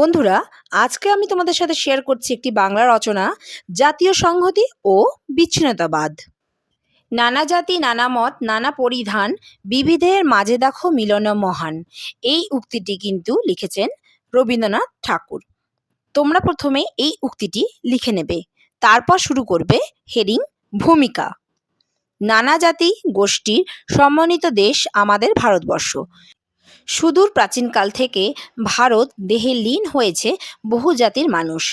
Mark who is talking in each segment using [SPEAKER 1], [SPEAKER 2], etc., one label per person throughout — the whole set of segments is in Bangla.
[SPEAKER 1] বন্ধুরা, আজকে আমি তোমাদের সাথে শেয়ার করছি একটি বাংলা রচনা, জাতীয় সংহতি ও বিচ্ছিন্নতাবাদ। নানা জাতি, নানা মত, নানা পরিধান, বিবিধের মাঝে দেখো মিলন মহান। এই উক্তিটি কিন্তু লিখেছেন রবীন্দ্রনাথ ঠাকুর। তোমরা প্রথমে এই উক্তিটি লিখে নেবে। তারপর শুরু করবে হেডিং ভূমিকা। নানা জাতি গোষ্ঠীর সমন্বিত দেশ আমাদের ভারতবর্ষ। সুদূর প্রাচীনকাল থেকে ভারত দেহে লীন হয়েছে বহু জাতির মানুষ।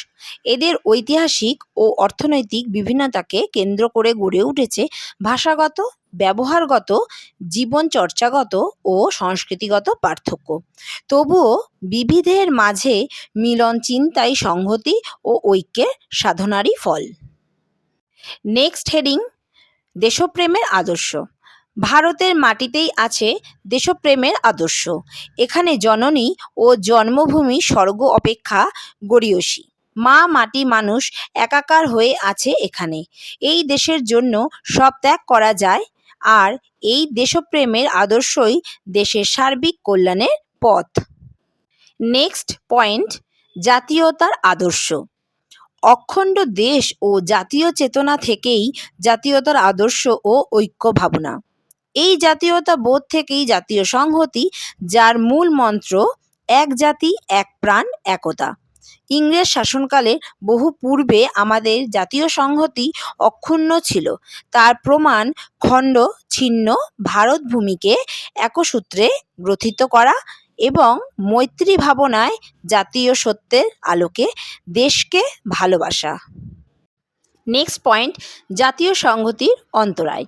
[SPEAKER 1] এদের ঐতিহাসিক ও অর্থনৈতিক বিভিন্নতাকে কেন্দ্র করে গড়ে উঠেছে ভাষাগত, ব্যবহারগত জীবন চর্চাগত ও সংস্কৃতিগত পার্থক্য। তবুও বিবিধের মাঝে মিলন চিন্তাই সংহতি ও ঐক্যের সাধনারই ফল। নেক্সট হেডিং, দেশপ্রেমের আদর্শ। ভারতের মাটিতেই আছে দেশপ্রেমের আদর্শ। এখানে জননী ও জন্মভূমি স্বর্গ অপেক্ষা গড়িয়সী। মা মাটি মানুষ একাকার হয়ে আছে এখানে। এই দেশের জন্য সব ত্যাগ করা যায় আর এই দেশপ্রেমের আদর্শই দেশের সার্বিক কল্যাণের পথ। নেক্সট পয়েন্ট, জাতীয়তার আদর্শ। অখণ্ড দেশ ও জাতীয় চেতনা থেকেই জাতীয়তার আদর্শ ও ঐক্য ভাবনা। এই জাতীয়তা বোধ থেকেই জাতীয় সংহতি, যার মূল মন্ত্র, এক জাতি, এক প্রাণ, একতা। ইংরেজ শাসনকালে বহু পূর্বে আমাদের জাতীয় সংহতি অক্ষুণ্ণ ছিল। তার প্রমাণ খণ্ড, ছিন্ন, ভারত ভূমিকে একসূত্রে গ্রথিত করা এবং মৈত্রী ভাবনায় জাতীয় সত্যের আলোকে দেশকে ভালোবাসা। নেক্সট পয়েন্ট, জাতীয় সংহতির অন্তরায়।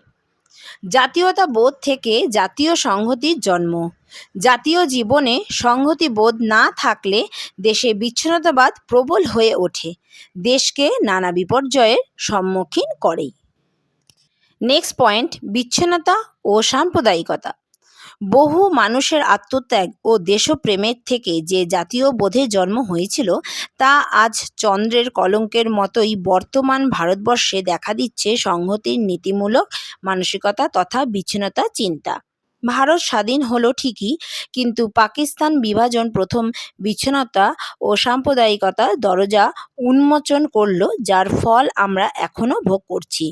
[SPEAKER 1] জাতীয়তা বোধ থেকে জাতীয় সংহতির জন্ম। জাতীয় জীবনে সংহতি বোধ না থাকলে দেশে বিচ্ছিন্নতাবাদ প্রবল হয়ে ওঠে। দেশকে নানা বিপর্যয়ের সম্মুখীন করে নেক্সট পয়েন্ট বিচ্ছিন্নতা ও সাম্প্রদায়িকতা। বহু মানুষের আত্মত্যাগ ও দেশপ্রেমের থেকে যে জাতীয় বোধে জন্ম হয়েছিল, তা আজ চন্দ্রের কলঙ্কের মতোই বর্তমান ভারতবর্ষে দেখা দিচ্ছে সংহতির নীতিমূলক মানসিকতা তথা বিচ্ছিন্নতা চিন্তা। ভারত স্বাধীন হলো ঠিকই, কিন্তু পাকিস্তান বিভাজন প্রথম বিচ্ছিন্নতা ও সাম্প্রদায়িকতার দরজা উন্মোচন করল, যার ফল আমরা এখনও ভোগ করছি।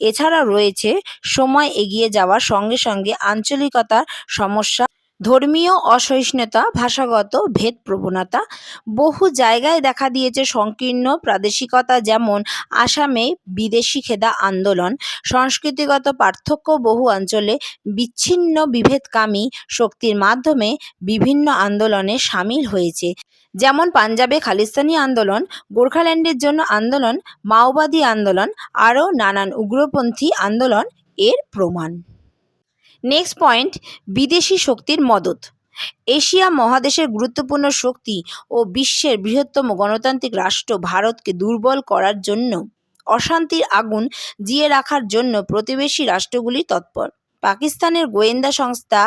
[SPEAKER 1] এছাড়া রয়েছে সময় এগিয়ে যাওয়ার সঙ্গে সঙ্গে আঞ্চলিকতার সমস্যা ধর্মীয় অসহিষ্ণুতা, ভাষাগত ভেদ প্রবণতা বহু জায়গায় দেখা দিয়েছে সংকীর্ণ প্রাদেশিকতা যেমন আসামে বিদেশি খেদা আন্দোলন সংস্কৃতিগত পার্থক্য বহু অঞ্চলে বিচ্ছিন্ন বিভেদকামী শক্তির মাধ্যমে বিভিন্ন আন্দোলনে সামিল হয়েছে। যেমন পাঞ্জাবে খালিস্তানি আন্দোলন, গোর্খাল্যান্ডের জন্য আন্দোলন, মাওবাদী আন্দোলন, আরও নানান উগ্রপন্থী আন্দোলন এর প্রমাণ। নেক্সট পয়েন্ট বিদেশি শক্তির মদত। এশিয়া মহাদেশের গুরুত্বপূর্ণ শক্তি ও বিশ্বের বৃহত্তম গণতান্ত্রিক রাষ্ট্র ভারতকে দুর্বল করার জন্য, অশান্তির আগুন জিয়ে রাখার জন্য প্রতিবেশী রাষ্ট্রগুলি তৎপর। পাকিস্তানের গোয়েন্দা সংস্থা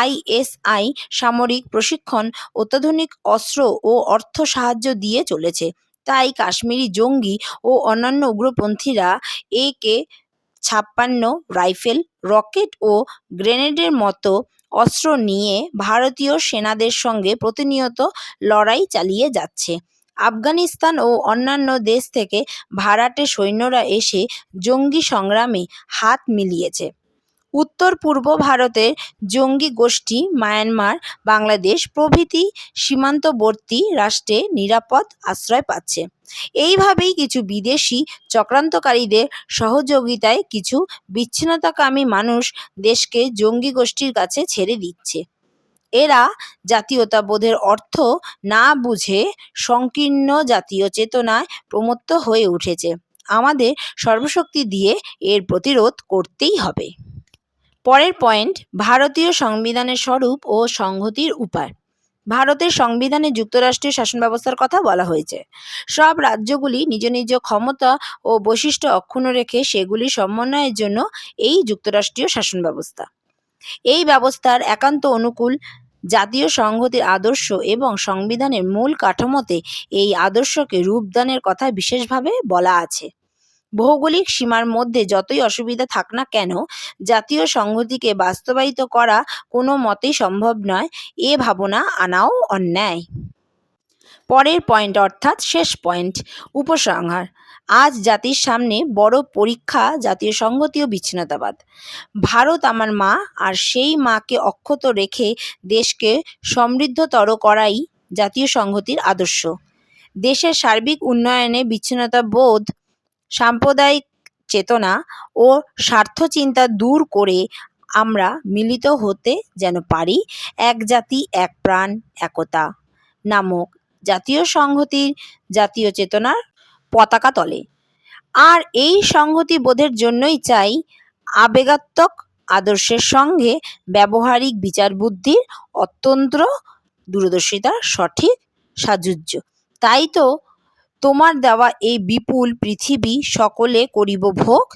[SPEAKER 1] আইএসআই সামরিক প্রশিক্ষণ, অত্যাধুনিক অস্ত্র ও অর্থ সাহায্য দিয়ে চলেছে। তাই কাশ্মীরি জঙ্গি ও অন্যান্য উগ্রপন্থীরা একে ছাপ্পান্ন রাইফেল, রকেট ও গ্রেনেডের মতো অস্ত্র নিয়ে ভারতীয় সেনাদের সঙ্গে প্রতিনিয়ত লড়াই চালিয়ে যাচ্ছে। আফগানিস্তান ও অন্যান্য দেশ থেকে ভাড়াটে সৈন্যরা এসে জঙ্গি সংগ্রামে হাত মিলিয়েছে। উত্তর পূর্ব ভারতের জঙ্গি গোষ্ঠী, মায়ানমার, বাংলাদেশ প্রভৃতি সীমান্তবর্তী রাষ্ট্রে নিরাপদ আশ্রয় পাচ্ছে। এইভাবেই কিছু বিদেশি চক্রান্তকারীদের সহযোগিতায় কিছু বিচ্ছিন্নতাকামী মানুষ দেশকে জঙ্গি গোষ্ঠীর কাছে ছেড়ে দিচ্ছে। এরা জাতীয়তাবোধের অর্থ না বুঝে সংকীর্ণ জাতীয় চেতনায় প্রমত্ত হয়ে উঠেছে। আমাদের সর্বশক্তি দিয়ে এর প্রতিরোধ করতেই হবে। পরের পয়েন্ট ভারতীয় সংবিধানের স্বরূপ ও সংহতির উপায়। ভারতের সংবিধানে যুক্তরাষ্ট্রীয় শাসন ব্যবস্থার কথা বলা হয়েছে। সব রাজ্যগুলি নিজ নিজ ক্ষমতা ও বৈশিষ্ট্য অক্ষুণ্ণ রেখে সেগুলি সমন্বয়ের জন্য এই যুক্তরাষ্ট্রীয় শাসন ব্যবস্থা। এই ব্যবস্থার একান্ত অনুকূল জাতীয় সংহতির আদর্শ এবং সংবিধানের মূল কাঠামোতে এই আদর্শকে রূপদানের কথা বিশেষভাবে বলা আছে। ভৌগোলিক সীমার মধ্যে যতই অসুবিধা থাক না কেন, জাতীয় সংহতিকে বাস্তবায়িত করা কোনো মতেই সম্ভব নয়। এ ভাবনা আনাও অন্যায়। পরের পয়েন্ট অর্থাৎ শেষ পয়েন্ট, উপসংহার। আজ জাতির সামনে বড় পরীক্ষা, জাতীয় সংহতি ও বিচ্ছিন্নতাবাদ। ভারত আমার মা, আর সেই মাকে অক্ষত রেখে দেশকে সমৃদ্ধতর করাই জাতীয় সংহতির আদর্শ। দেশের সার্বিক উন্নয়নে বিচ্ছিন্নতা বোধ সাম্প্রদায়িক চেতনা ও স্বার্থচিন্তা দূর করে আমরা মিলিত হতে যেন পারি। এক জাতি, এক প্রাণ, একতা নামক জাতীয় সংহতির জাতীয় চেতনার পতাকা তলে। আর এই সংহতি বোধের জন্যই চাই আবেগাত্মক আদর্শের সঙ্গে ব্যবহারিক বিচার বুদ্ধির অত্যন্ত দূরদর্শিতার সঠিক সাযুজ্য। তাই তো তোমার দেওয়া এই বিপুল পৃথিবী সকলে করিব ভোগ।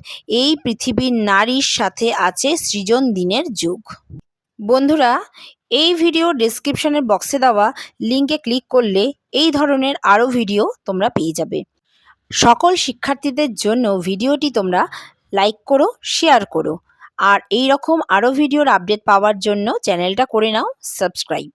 [SPEAKER 1] এই পৃথিবীর নারীর সাথে আছে সৃজন দিনের যুগ। বন্ধুরা, এই ভিডিও ডেসক্রিপশনের বক্সে দেওয়া লিঙ্কে ক্লিক করলে এই ধরনের আরও ভিডিও তোমরা পেয়ে যাবে। সকল শিক্ষার্থীদের জন্য ভিডিওটি তোমরা লাইক করো শেয়ার করো। আর এই রকম আরও ভিডিওর আপডেট পাওয়ার জন্য চ্যানেলটা করে নাও সাবস্ক্রাইব